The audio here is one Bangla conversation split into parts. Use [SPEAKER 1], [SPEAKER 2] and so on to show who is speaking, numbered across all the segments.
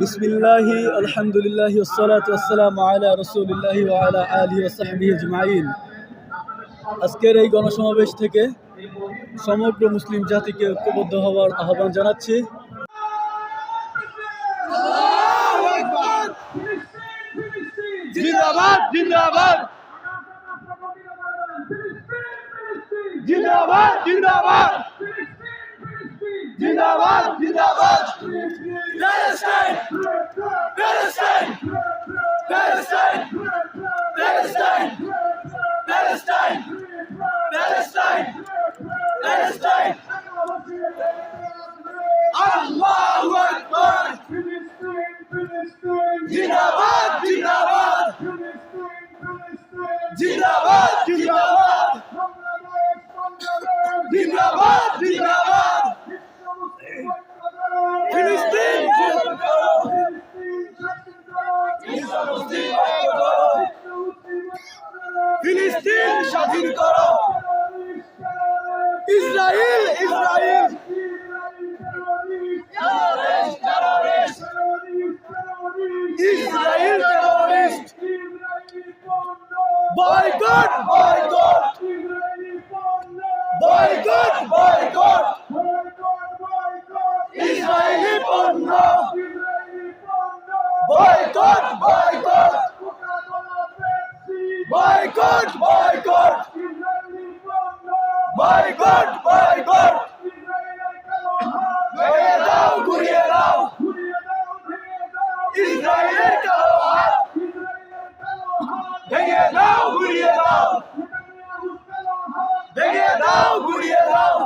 [SPEAKER 1] বিসমিল্লাহি, আলহামদুলিল্লাহি, ওসসালাতু ওয়াসসালামু আলা রাসূলিল্লাহি আলা আলিহি ওয়া সাহবিহি আজকের এই গণসমাবেশ থেকে সমগ্র মুসলিম জাতিকে ঐক্যবদ্ধ হওয়ার আহ্বান জানাচ্ছি।
[SPEAKER 2] জিন্দাবাদ জিন্দাবাদ। জিন্দাবাদ জিন্দাবাদ। জিন্দাবাদ জিন্দাবাদ। Palestine! Palestine! Palestine! Palestine! Palestine! Palestine! Palestine! Allahu Akbar! Palestine! Palestine! Jindabad! Jindabad! Palestine! Palestine! Jindabad! Jindabad! ফিলিস্তিন স্বাধীন করো। Israel Israel Israel terrorist boycott boycott boycott boycott Israeli পণ্য। Boycott boycott boycott boycott boycott boycott ঘুরিয়ে দাও ঘুরিয়ে দাও ইসরায়েলের কালো হাত ভেঙে দাও ঘুরিয়ে দাও ভেঙে দাও ঘুরিয়ে দাও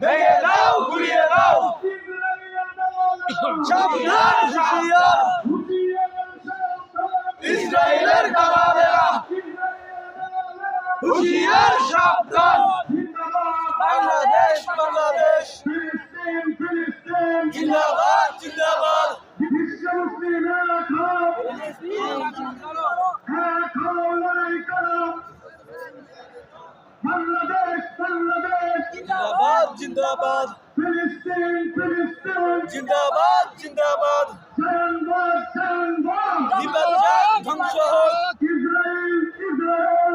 [SPEAKER 2] ভেঙে দাও ঘুরিয়ে দাও সাবধান হুঁশিয়ার ইসরায়েলের দালালেরা হুঁশিয়ার সাবধান বাংলাদেশ বাংলাদেশ জিন্দাবাদ জিন্দাবাদ
[SPEAKER 3] বাংলাদেশ বাংলাদেশ
[SPEAKER 1] জিন্দাবাদ জিন্দাবাদ
[SPEAKER 3] ফিলিস্তিন ফিলিস্তিন
[SPEAKER 1] জিন্দাবাদ জিন্দাবাদ
[SPEAKER 3] সানবাদ সানবাদ
[SPEAKER 1] নিপাত যাক ধ্বংস হোক
[SPEAKER 3] ইসরায়েল ইসরায়েল